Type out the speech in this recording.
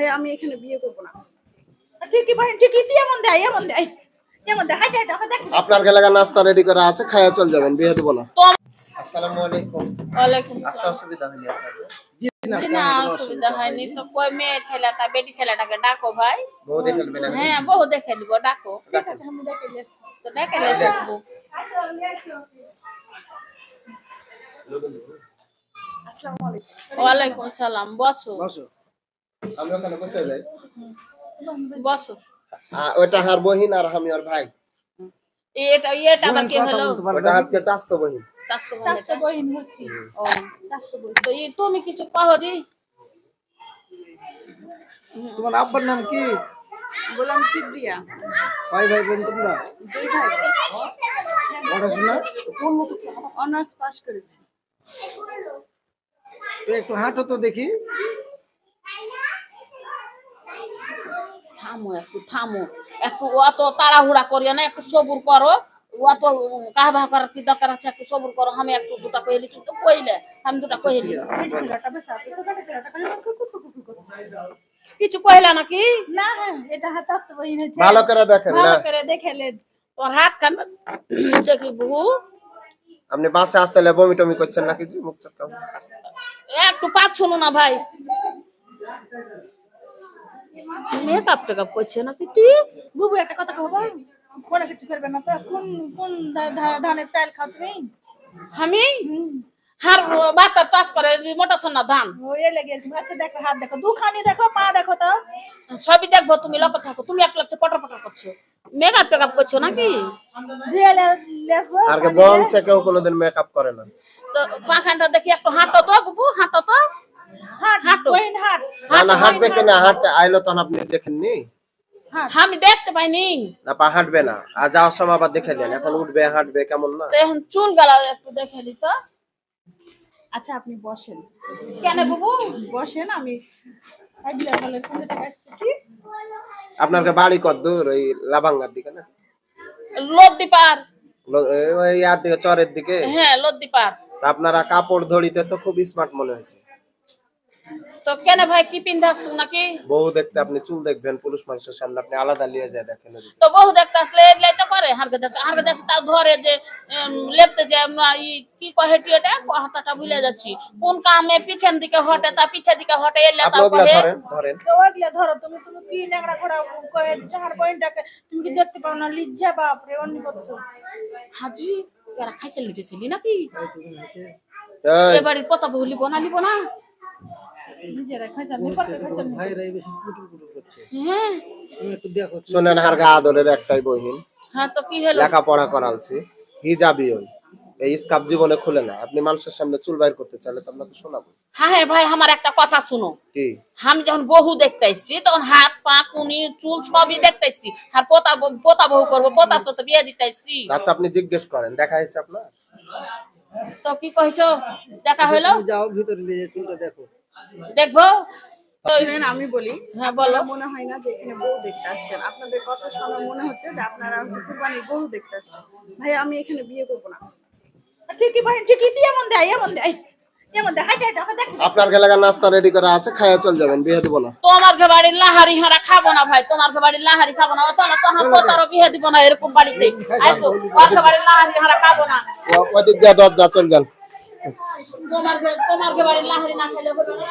ভাই আমি এখানে বিয়ে করব না। ঠিকই ভাই ঠিকই এমন দেয় এমন দেয় এমন দেয়। দেখ আপনার নাস্তা রেডি করা আছে খাইয়া চল যাবেন বিয়ে দেবো না। আসসালামু আলাইকুম। ওয়ালাইকুম অসুবিধা হয়নি আপনাদের? না অসুবিধা হয়নি তো। কই মেয়ে ছেলেটা বেটি ছেলেটাকে ডাকো ভাই। বউ দেখে নেবেন হ্যাঁ বহু দেখে দিব ডাকো। ডাকুন। আমি দেখে লেস তো দেখে লেস আসব। আসসালামু আলাইকুম। ওয়ালাইকুম সালাম বসো। আমি ওখানে বসে যাই। বসো। ওইটা হার বহিন আর আমি ওর ভাই। এটা এটা আবার কি হলো? ওটা হাতকে চাস্তো বহিন। চাস্তো চাস্তো বহিন হচ্ছি। ও তো ই তুমি কিছু কहो জি। তোমার আব্বার নাম কি? বললাম কিবরিয়া। ভাই ভাই বোন তোমরা দুই ভাই। পড়াশোনা? অনার্স পাস করেছি? একটু হাঁটো তো দেখি। থামো একটু থামো। একটু অত তাড়াহুড়া করিও না একটু সবুর করো। অত কাহবা করার কি দরকার আছে? একটু সবুর করো। আমি একটু দুটা কইলি তুমি তো কইলে আমি দুটা করছে কিছু কইলা নাকি? না হ্যাঁ এটা হাত চাস্তো বহিন ভালো করে দেখেন ভালো করে দেখেলেন তোর হাত খান দেখি বহু আপনি বাসে আসতে বমি টমি করছেন নাকি? জি মুখ চাপটা একটু পাঁচ শুনো না ভাই। মেকআপ টেকআপ করছে নাকি তুই বুবু একটা কথা কহবো কোনো কিছু করবে না তো। কোন কোন ধানের চাল খাও তুমি আমি? হার বাতার চাষ করে মোটা সোনা ধান। ও লেগে আচ্ছা দেখো হাত দেখো। দুখানি দেখো পা দেখো তো। সবই দেখব তুমি লক্ষ্য থাকো। তুমি এক লাগছে পটর পটর করছ। মেকআপ টেকআপ করছ নাকি আর বংশে কেউ কোনোদিন মেকআপ করে না। তো পাখানটা দেখি একটু হাঁটো তো বুবু হাঁটো তো। হাট। হাঁটো। না না হাঁটবে কিনা হাঁটতে আইলো তখন আপনি দেখেননি? আমি দেখতে পাইনি। না পা হাঁটবে না। আর যাওয়ার সময় আবার দেখে নেন এখন উঠবে হাঁটবে কেমন না? এখন চুল গালা একটু দেখে নি আচ্ছা আপনি বসেন। কেন বুবু? বসেন আমি আইডিয়া বলে কোন টাকা আসছে কি? আপনার বাড়ি কত দূর? ওই লাভাঙ্গার দিকে না? লদ্দি পার ওই দিকে চরের দিকে? হ্যাঁ লদ্দি পার আপনারা কাপড় ধরিতে তো খুব স্মার্ট মনে হয়েছে। তো কেন ভাই কি পিন্ধাস তুই নাকি? বউ দেখতে আপনি চুল দেখবেন পুরুষ মানুষের সামনে আপনি আলাদা লিয়ে যায় দেখেন তো বহু দেখতে আসলে লাইতে করে দেশে। হারকে দেশে তাও ধরে যে লেপতে যে কি কয় হেটি এটা হাতাটা ভুলে যাচ্ছি। কোন কামে পিছন দিকে হটে তা পিছের দিকে হটে এলে কহে ধরেন ধরেন। তো ওইগুলা ধরো তুমি তুমি কি ঘোড়া কয়ে চার পয়েন্টটাকে তুমি কি দেখতে পাও না? লিজ্জা বাপরে অন্য করছ হাজি এরা খাইছে লিটেছিলি নাকি? এই, এ বাড়ির পতা বহু শোনেন হার গা আদরের একটাই বহিন হ্যাঁ তো কি হলো? লেখাপড়া করালছি। হিজাবি ওই। এই স্কাপ জীবনে খুলে না। আপনি মানুষের সামনে চুল বাইর করতে চাইলে তো আপনাকে শোনাবো। হ্যাঁ হ্যাঁ ভাই আমার একটা কথা শুনো। কি? আমি যখন বহু দেখতে আসছি তখন হাত পা কুনি চুল সবই দেখতে আসছি আর পোতা বউ- পোতা বহু করব পোতার সাথে বিয়ে দিতে আসছি আচ্ছা আপনি জিজ্ঞেস করেন দেখা হয়েছে আপনার? তো কি কইছো? দেখা হইল? যাও ভিতরে নিয়ে চুলটা দেখো। দেখব? আমি বলি। হ্যাঁ বলো। মনে হয় না যে এখানে বউ দেখতে আসছেন? আপনাদের কথা শুনে মনে হচ্ছে যে আপনারা হচ্ছে কুরবানির বউ দেখতে আসছেন। ভাই আমি এখানে বিয়ে করব না। ঠিকই ভাই ঠিকই দিয়ে এমন দেয় এমন আপনার এলাকা নাস্তা রেডি করা আছে খাইয়া চল যাবেন বিয়ে দেবো না। তোমার বাড়ির লাহারি হারা খাব না ভাই তোমার বাড়ির লাহারি খাব না তো বিয়ে দিব না এরকম বাড়িতে। বাড়ির লাহারি হারা খাব না। ও- ওদিক দিয়ে দরজা চল যান। তোমার তোমার বাড়ির লাহারি না খেলে হলো না?